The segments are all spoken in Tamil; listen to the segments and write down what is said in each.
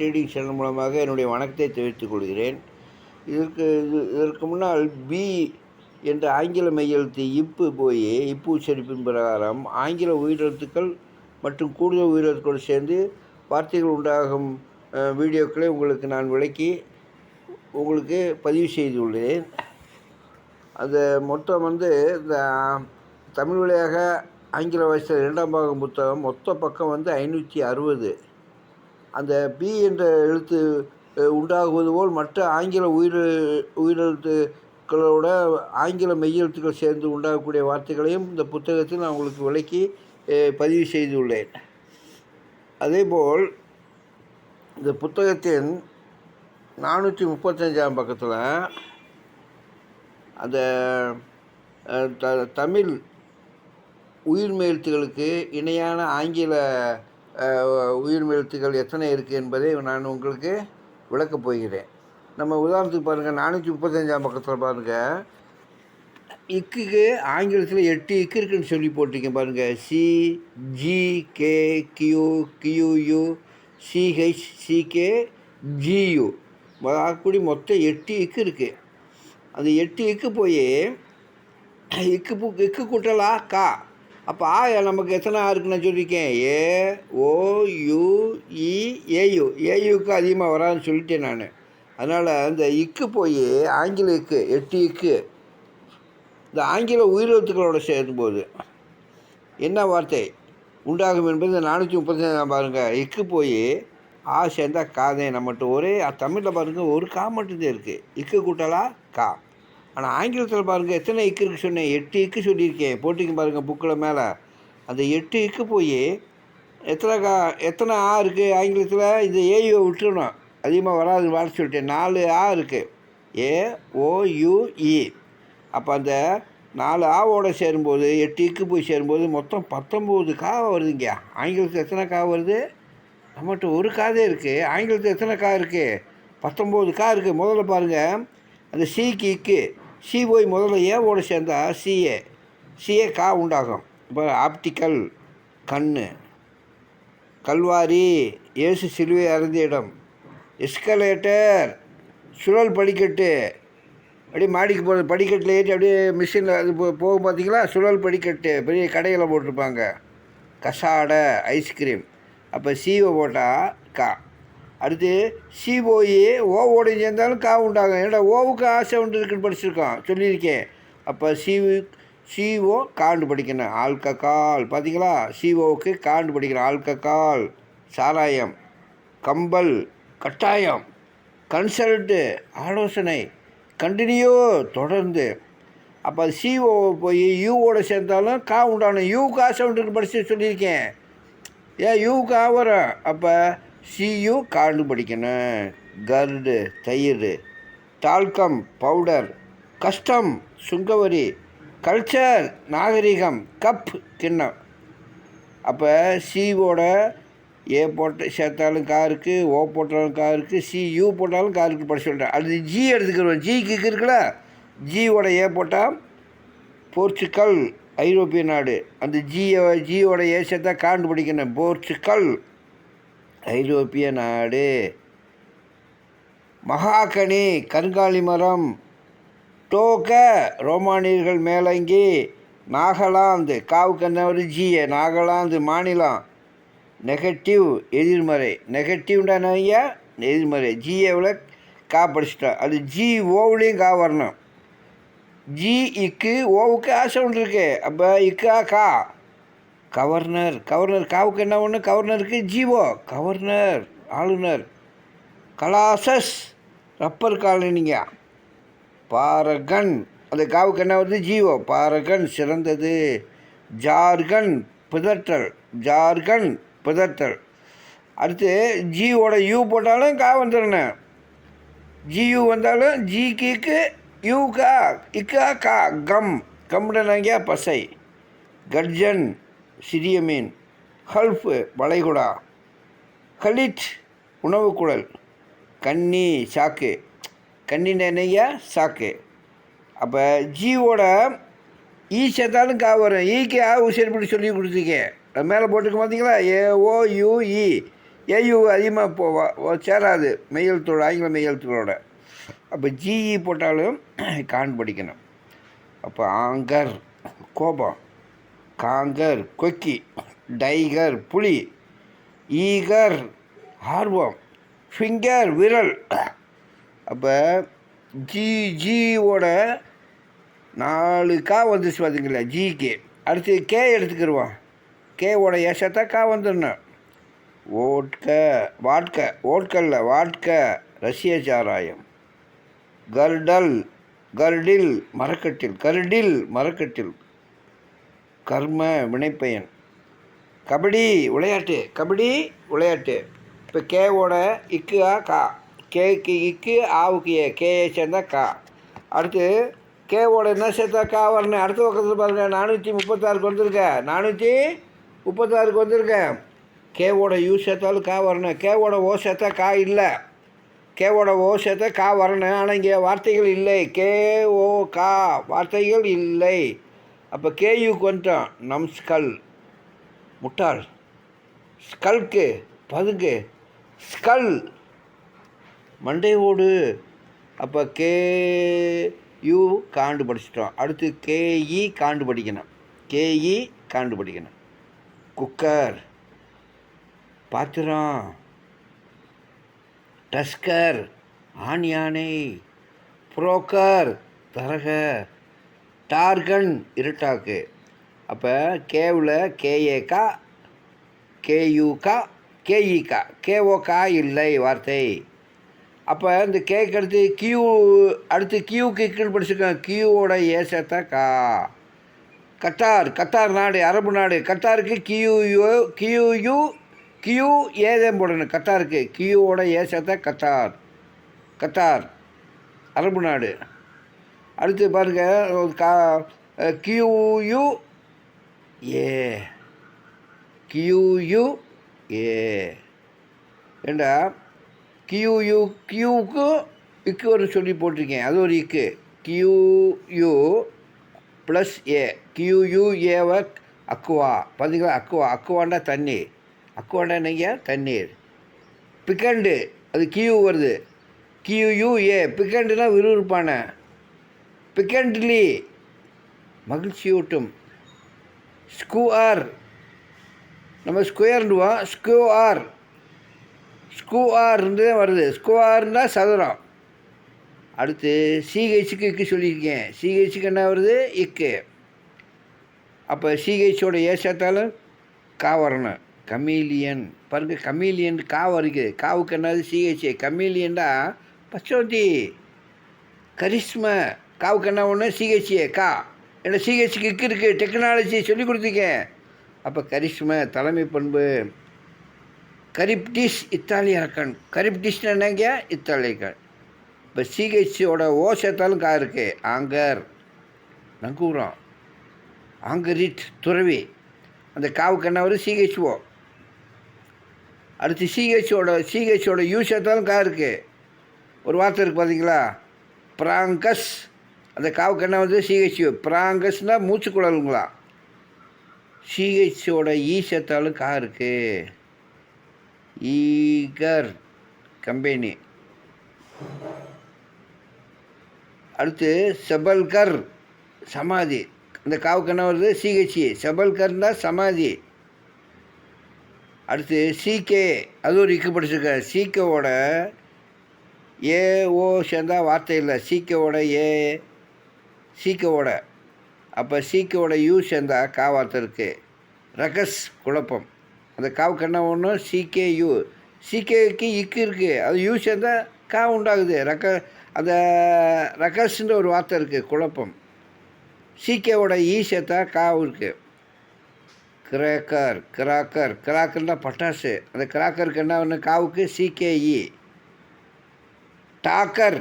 ரீடிங் சேனல் மூலமாக என்னுடைய வணக்கத்தை தெரிவித்துக் கொள்கிறேன். இதற்கு இது இதற்கு முன்னால் பி என்ற ஆங்கில மெய்யெழுத்து இப்பு போய் இப்பு உச்சரிப்பின் பிரகாரம் ஆங்கில உயிரெழுத்துக்கள் மற்றும் கூடுதல் உயிரெழுத்துக்கள் சேர்ந்து வார்த்தைகள் உண்டாகும் வீடியோக்களை உங்களுக்கு நான் விளக்கி உங்களுக்கு பதிவு செய்துள்ளேன். அது மொத்தம் வந்து இந்த தமிழ் வழியாக ஆங்கில வயசில் இரண்டாம் பாகம் புத்தகம் மொத்த பக்கம் வந்து ஐநூற்றி அறுபது. அந்த பி என்ற எழுத்து உண்டாகுவது போல் மற்ற ஆங்கில உயிர் உயிரெழுத்துக்களோட ஆங்கில மெய்யெழுத்துக்கள் சேர்ந்து உண்டாகக்கூடிய வார்த்தைகளையும் இந்த புத்தகத்தில் நான் உங்களுக்கு விளக்கி பதிவு செய்துள்ளேன். அதேபோல் இந்த புத்தகத்தின் நானூற்றி முப்பத்தஞ்சாம் பக்கத்தில் அந்த த தமிழ் உயிர்மெழுத்துகளுக்கு இணையான ஆங்கில உயிர் எழுத்துக்கள் எத்தனை இருக்குது என்பதை நான் உங்களுக்கு விளக்கப் போகிறேன். நம்ம உதாரணத்துக்கு பாருங்கள் நானூற்றி முப்பத்தஞ்சாம் பக்கத்தில் பாருங்கள் இக்குக்கு ஆங்கிலத்தில் எட்டு இக்கு இருக்குன்னு சொல்லி போட்டிருக்கேன் பாருங்கள் C G K Q Q U C H C K G U அப்படி மொத்தம் எட்டு இக்கு இருக்குது அந்த எட்டு இக்கு போய் இக்கு இக்கு கூட்டலா கா. அப்போ ஆ நமக்கு எத்தனை ஆ இருக்குன்னு சொல்லியிருக்கேன்? ஏ ஓ யு இ ஏயு ஏயுக்கு அதிகமாக வராதுன்னு சொல்லிட்டேன் நான். அதனால் அந்த இக்கு போய் ஆங்கில இக்கு எட்டு இக்கு இந்த ஆங்கில உயிரெழுத்துக்களோட சேரும்போது என்ன வார்த்தை உண்டாகும் என்பது இந்த நானூற்றி முப்பத்தஞ்சாம் பாருங்கள் இக்கு போய் ஆ சேர்ந்தா காதே. நம்மகிட்ட ஒரே தமிழில் பாருங்கள் ஒரு கா மட்டும்தான் இருக்குது இக்கு கூட்டலா கா. ஆனால் ஆங்கிலத்தில் பாருங்கள் எத்தனை இக்கு இருக்குது சொன்னேன்? எட்டு இக்கு சொல்லியிருக்கேன். போட்டிங்க பாருங்கள் புக்கில் மேலே. அந்த எட்டு இக்கு போய் எத்தனை கா எத்தனை ஆ இருக்குது ஆங்கிலத்தில்? இந்த ஏயுவை விட்டுணும் அதிகமாக வராது வாழ சொல்லிட்டேன். நாலு ஆ இருக்குது ஏ ஓயுஇ அப்போ அந்த நாலு ஆவோட சேரும்போது எட்டு இக்கு போய் சேரும்போது மொத்தம் பத்தொம்போது கா வருதுங்க. ஆங்கிலத்தில் எத்தனை கா வருது? நம்மகிட்ட ஒரு காதே இருக்குது ஆங்கிலத்தில் எத்தனை கா இருக்குது பத்தொம்போது கா இருக்குது முதல்ல பாருங்கள் அந்த சிக்கு இக்கு. சி போய் முதல்ல ஏவோடு சேர்ந்தால் சிஏ சிஏ கா உண்டாகும். இப்போ ஆப்டிக்கல் கண் கல்வாரி இயேசு சிலுவை அறந்த இடம். எஸ்கலேட்டர் சுழல் படிக்கட்டு. அப்படியே மாடிக்கு போகிறது படிக்கட்டில் ஏற்றி அப்படியே மிஷினில் அது போகும் பார்த்தீங்களா சுழல் படிக்கட்டு பெரிய கடைகளை போட்டிருப்பாங்க. கசாடை ஐஸ்கிரீம் அப்போ சீவை போட்டால் கா. அடுத்து சி போய் ஓவோட சேர்ந்தாலும் கா உண்டாகும். ஏன்னா ஓவுக்கு ஆசை உண்டு இருக்குன்னு படிச்சிருக்கோம். சொல்லியிருக்கேன். அப்போ சி சிஓ காண்டு படிக்கணும். ஆல்ககால் பார்த்தீங்களா சிஓவுக்கு காண்டு படிக்கணும். ஆல்ககால் சாராயம். கம்பல். கட்டாயம். கன்சல்ட்டு. ஆலோசனை. கண்டினியூ. தொடர்ந்து. அப்போ சிஓ போய் யூவோட சேர்ந்தாலும் கா உண்டாகணும். யூ காசை உண்டு படிச்சு சொல்லியிருக்கேன். ஏன்? யூ ஆ வரும். அப்போ சியு காண்டு படிக்கணும் கருடு தயிர் டால்கம் பவுடர் கஸ்டம் சுங்கவரி கல்ச்சர் நாகரிகம் கப் கிண்ணம். அப்போ சிவோட ஏ போட்ட சேர்த்தாலும் காருக்கு ஓ போட்டாலும் காருக்கு சி யூ போட்டாலும் காருக்கு இருக்குது படிச்சு சொல்கிறேன் அது ஜி எடுத்துக்கிறோம். ஜிக்கு இருக்குல்ல? ஜியோட ஏ போட்டால் போர்ச்சுக்கல் ஐரோப்பிய நாடு. அந்த ஜியை ஜியோட ஏ சேர்த்தா காண்டு படிக்கணும். போர்ச்சுக்கல். ஐரோப்பிய நாடு. மகாகனி கருங்காலி மரம். டோக்க ரோமானியர்கள் மேலங்கி நாகாலாந்து காவுக்கு என்ன ஒரு ஜிஏ நாகாலாந்து மாநிலம். நெகட்டிவ் எதிர்மறை. நெகட்டிவ்னா ஐயா? எதிர்மறை. ஜிஏவில் கா படிச்சிட்டோம் அது ஜி ஓவுலேயும் கா வரணும் ஜி இக்கு ஓவுக்கு ஆ சவுண்ட் இருக்கு. அப்போ இக்கா கா. கவர்னர் கவர்னர் காவுக்கு என்ன ஒன்று கவர்னருக்கு ஜிஓ கவர்னர் ஆளுநர். கலாசஸ் ரப்பர் காலனிங்க பாரகன். அது காவுக்கு என்ன வருது? ஜிஓ பாரகன் சிறந்தது. ஜார்கன் பிதற்றல். ஜார்கன் பிதற்றல். அடுத்து ஜீவோட யூ போட்டாலும் கா வந்துடணும் ஜியு வந்தாலும் ஜி கீக்கு யூ கா இக்கா கா கம். கம்டனாங்க பசை. கர்ஜன். சிறிய மீன். ஹல்ஃபு வளைகுடா. கலிட் உணவு குழல் கன்னி சாக்கு. கன்னின என்னையா சாக்கு. அப்போ ஜியோட ஈ சேர்த்தாலும் கா வரும் ஈக்கு ஆ உச்சரிப்படி சொல்லி கொடுத்துருக்கேன் அது மேலே போட்டுக்க பார்த்தீங்களா A O U A U A U அதிகமாக போவா சேராது. மெய்யெழுத்தோட ஆங்கில மெய்யெழுத்துகளோட அப்போ ஜிஇ போட்டாலும் கான் படிக்கணும். அப்போ ஆங்கர் கோபம். காங்கர் கொக்கி டைகர் புலி ஈகர் ஆர்வம் ஃபிங்கர் விரல். அப்போ ஜி ஜியோட நாலு கா வந்துச்சு பார்த்தீங்களா ஜிகே அடுத்து கே எடுத்துக்கிடுவோம் கேவோட ஏசத்தா கா வந்துடணும். ஓட்க வாட்க ஓட்கல்ல வாட்க ரஷ்ய சாராயம். கர்டல் கர்டில் மரக்கட்டில் கர்டில் மரக்கட்டில். கர்ம வினைப்பயன். கபடி விளையாட்டு. கபடி விளையாட்டு. இப்போ கேவோட இக்கு ஆ கா. கேக்கு இக்கு ஆவுக்கு ஏ. கே சேர்ந்தா கா. அடுத்து கேவோட என்ன சேர்த்தா கா வரணும்? அடுத்த பக்கத்தில் பாருங்கள் நானூற்றி முப்பத்தாறுக்கு வந்திருக்கேன் நானூற்றி முப்பத்தாறுக்கு வந்திருக்கேன். கேவோட யூ சேர்த்தாலும் கா வரணும். கேவோட ஓ சேர்த்தா கா இல்லை. கேவோட ஓ சேர்த்தா கா வரணும். ஆனால் இங்கே வார்த்தைகள் இல்லை. கே ஓ கா. வார்த்தைகள் இல்லை. அப்போ கேயுக்கு வந்துட்டோம் நம் ஸ்கல். முட்டாள். ஸ்கல்க்கு பதுங்கு ஸ்கல். மண்டை ஓடு அப்போ கே யூ காண்டு படிச்சிட்டோம் அடுத்து கேஇ காண்டு படிக்கணும் கேஇ காண்டு படிக்கணும் குக்கர். பாத்திரம். டஸ்கர். ஆணியானை. புரோக்கர். தரகர். டார்கன் இருட்டாக்கு. அப்போ கேவில் கேஏகா கேயூகா கேஇகா கேஓகா இல்லை வார்த்தை. அப்போ இந்த கேக்கு அடுத்து கியூ அடுத்து கியூக்கு கீழ் படிச்சிருக்கோம் கியூவோட ஏசத்தா கா. கத்தார் கத்தார் நாடு அரபு நாடு. கத்தாருக்கு கியூயோ கியூயு கியூ ஏதேம் போடணும். கத்தாருக்கு கியூவோட ஏசத்தா கத்தார். கத்தார் அரபு நாடு. அடுத்து பாருங்கள் கா கியூயு ஏ கியூயு ஏ ஏண்டா? கியூயு கியூக்கு இக்கு ஒரு சொல்லி போட்டிருக்கேன். அது ஒரு இக்கு. கியூயு ப்ளஸ் ஏ கியூயு ஏவ அக்குவா. பார்த்தீங்களா அக்குவா. அக்குவாண்டா தண்ணீர். அக்குவாண்டா என்னங்க? தண்ணீர். பிக்கண்டு. அது கியூ வருது. கியூயு ஏ பிக்கண்டுனா விறுவிறுப்பான பிகண்ட்லி மகிழ்ச்சியூட்டும். ஸ்கூஆர். நம்ம ஸ்கொயர்டுவோம் ஸ்கூஆர். ஸ்கூஆர்ந்து தான் வருது. ஸ்கூஆர்னால் சதுரம். அடுத்து சிஹெச்சுக்கு இக்கு சொல்லியிருக்கேன். சிஹெச்சுக்கு என்ன வருது? இக்கு. அப்போ சிஹெச்சோட ஏ சேர்த்தாலும் கா வரணும். கமீலியன். பாருங்க கமீலியன் கா வருது. காவுக்கு என்னது? சிஹெச் கமீலியன்டா பச்சோந்தி. கரிஷ்மா. காவுக்கு என்ன ஒன்று சிஹெச்ஏ கா? ஏன்னா சிஹெச்சுக்கு இக்கு இருக்குது டெக்னாலஜி சொல்லி கொடுத்துருக்கேன் அப்போ கரிஷ்ம தலைமை பண்பு. கரிப்டிஷ் இத்தாலியரக்கன் கரிப்டிஷ்னு என்னங்க? இத்தாலியக்கன் இப்போ சிஹெச்சோட ஓ சேர்த்தாலும் கா இருக்கு. ஆங்கர். நங்கூரம். ஆங்கரிட் துறவி. அந்த காவுக்கு என்ன வரும்? சிஹெச்ஓ அடுத்து சிஹெச்சோட சிஹெச்சோட யூ சேர்த்தாலும் கா இருக்கு. ஒரு வார்த்தை இருக்குது பார்த்தீங்களா பிராங்கஸ் அந்த காவுக்கு என்ன வந்து? சிஹெச்யூ பிராங்கஸ்னால் மூச்சு குழலுங்களாம் சிஹெச்சோட ஈ சேர்த்தாலும் கா இருக்குது ஈகர் கம்பெனி. அடுத்து செபல்கர் சமாதி. அந்த காவுக்கு என்ன வருது? சிஹெச்சி செபல்கர்னா சமாதி. அடுத்து சிகே அது ஒரு இக்கு படிச்சிருக்க சிகேவோட ஏ ஓ சேர்ந்தா வார்த்தை இல்லை. சிகேவோட ஏ சீக்கோட அப்போ சீக்கோட யூ சேர்ந்தா கா இருக்குது ரகஸ் குழப்பம். அந்த காவுக்கு என்ன ஒன்று சிகே யூ சிகேக்கு இக்கு இருக்குது அது யூ சேர்ந்தால் கா உண்டாகுது. ரக அந்த ரகஸ்ன்ற ஒரு வார்த்தை இருக்குது குழப்பம். சிகேவோட ஈ சேர்த்தா கா இருக்குது கிராக்கர் கிராக்கர் கிராக்கர்னா பட்டாசு. அந்த கிராக்கருக்கு என்ன ஒன்று காவுக்கு சிகேஇ டாக்கர்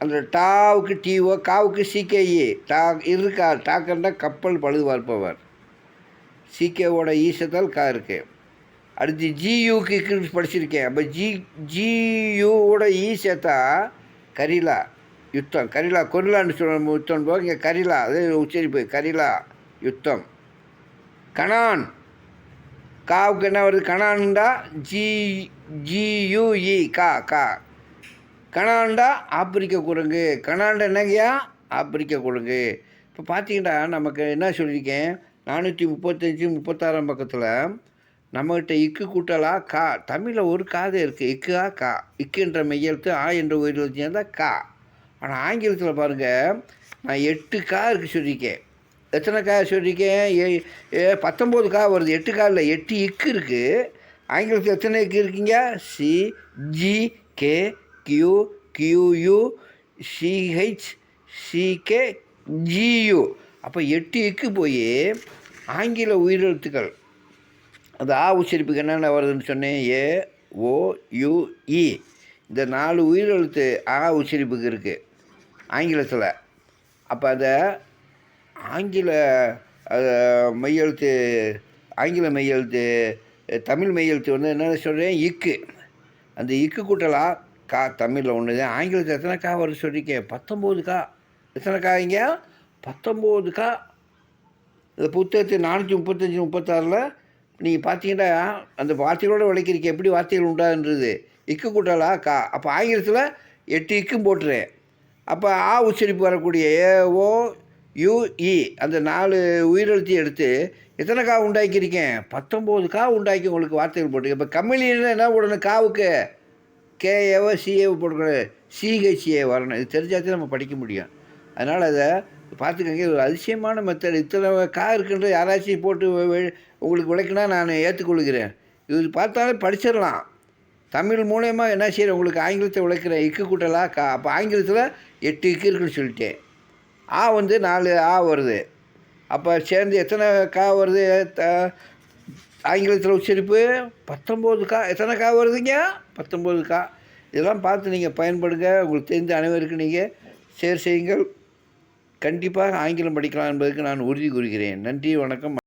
அந்த டாவுக்கு டிஓ காவுக்கு சிகேஇ டா இருக்கா டாக்கர்னா கப்பல் பழுது பார்ப்பவர் சிகேவோட ஈசத்தால் கா இருக்குது அடுத்து ஜியூக்கு இக்கு படிச்சிருக்கேன். அப்போ ஜி ஜியூவோட ஈ சேர்த்தா கரிலா யுத்தம். கரிலா கொரிலான்னு சொல்ல யுத்தம் போக இங்கே கரிலா அதே உச்சரிப்பு கரிலா யுத்தம். கணான் காவுக்கு என்ன வருது? கணான்டா ஜி ஜியூஇ கா கா. கனாண்டா ஆப்பிரிக்க குரங்கு. கனாண்டா என்னங்கய்யா? ஆப்பிரிக்க குரங்கு. இப்போ பார்த்தீங்கன்னா நமக்கு என்ன சொல்லியிருக்கேன் நானூற்றி முப்பத்தஞ்சு முப்பத்தாறாம் பக்கத்தில் நம்மகிட்ட இக்கு கூட்டலா கா. தமிழில் ஒரு காது இருக்குது இக்கு கா. கா இக்குன்ற மெய்யெழுத்து ஆ என்ற உயிரெழுத்து தான் கா. ஆனால் ஆங்கிலத்தில் பாருங்கள் நான் எட்டு கா இருக்குது சொல்லியிருக்கேன் எத்தனை கா சொல்லியிருக்கேன் ஏ ஏ பத்தொம்போது கா வருது. எட்டு கா இல்லை எட்டு இக்கு இருக்குது ஆங்கிலத்தில் எத்தனை இக்கு இருக்கீங்க? C G K Q Q U C H C K G U அப்போ எட்டு இக்கு போய் ஆங்கில உயிரெழுத்துக்கள். அது ஆ உச்சரிப்புக்கு என்னென்ன வருதுன்னு சொன்னேன்? ஏ ஓ யுஇ இந்த நாலு உயிரெழுத்து ஆ உச்சரிப்புக்கு இருக்குது ஆங்கிலத்தில். அப்போ அதை ஆங்கில மெய்யெழுத்து ஆங்கில மெய்யெழுத்து தமிழ் மெய்யெழுத்து வந்து என்ன சொல்கிறேன் இக்கு. அந்த இக்கு கூட்டலா கா தமிழில் ஒன்று தான். ஆங்கிலத்தில் எத்தனை கா வருது சொல்லிக்க பத்தொம்போது கா. எத்தனை காய்ங்க பத்தொம்போது கா. இந்த புத்தகத்து நானூற்றி முப்பத்தஞ்சு முப்பத்தாறில் நீங்கள் பார்த்தீங்கன்னா அந்த வார்த்தைகளோட விளக்கிறீங்க எப்படி வார்த்தைகள் உண்டான்றது இக்கு கூட்டாளா? கா. அப்போ ஆங்கிலத்தில் எட்டு இக்கும் போட்டுறேன். அப்போ ஆ உச்சரிப்பு வரக்கூடிய ஏ ஓ யுஇ அந்த நாலு உயிரெழுத்தி எடுத்து எத்தனை கா உண்டாக்கியிருக்கேன்? பத்தொம்போது கா உண்டாக்கி உங்களுக்கு வார்த்தைகள் போட்டுருக்கேன் இப்போ கம்மிலின்னு என்ன உடனே காவுக்கு? கேஏவோ சிஏவோ போடக்கூடாது சிஹெச்ஏ வரணும். இது தெரிஞ்சாதான் நம்ம படிக்க முடியும். அதனால் அதை பார்த்துக்கங்க. இது ஒரு அதிசயமான மெத்தட் இத்தனை கா இருக்குன்ற யாராச்சும் போட்டு உங்களுக்கு விளக்குனா நான் ஏற்றுக்கொள்கிறேன். இது பார்த்தாலே படிச்சிடலாம். தமிழ் மூலயமா என்ன செய்கிறேன் உங்களுக்கு ஆங்கிலத்தை விளக்குறேன் இக்கு கூட்டலா கா அப்போ ஆங்கிலத்தில் எட்டு இக்கு இருக்குன்னு சொல்லிட்டேன். ஆ வந்து நாலு ஆ வருது. அப்போ சேர்ந்து எத்தனை கா வருது? ஆங்கிலத்தில் உச்சரிப்பு பத்தொம்போதுக்கா எத்தனைக்கா வருதுங்க? பத்தொம்போதுக்கா இதெல்லாம் பார்த்து நீங்கள் பயன்படுங்க. உங்களுக்கு தெரிந்த அனைவருக்கும் நீங்கள் ஷேர் செய்யுங்கள். கண்டிப்பாக ஆங்கிலம் படிக்கலாம் என்பதற்கு நான் உறுதி கூறுகிறேன். நன்றி வணக்கம்.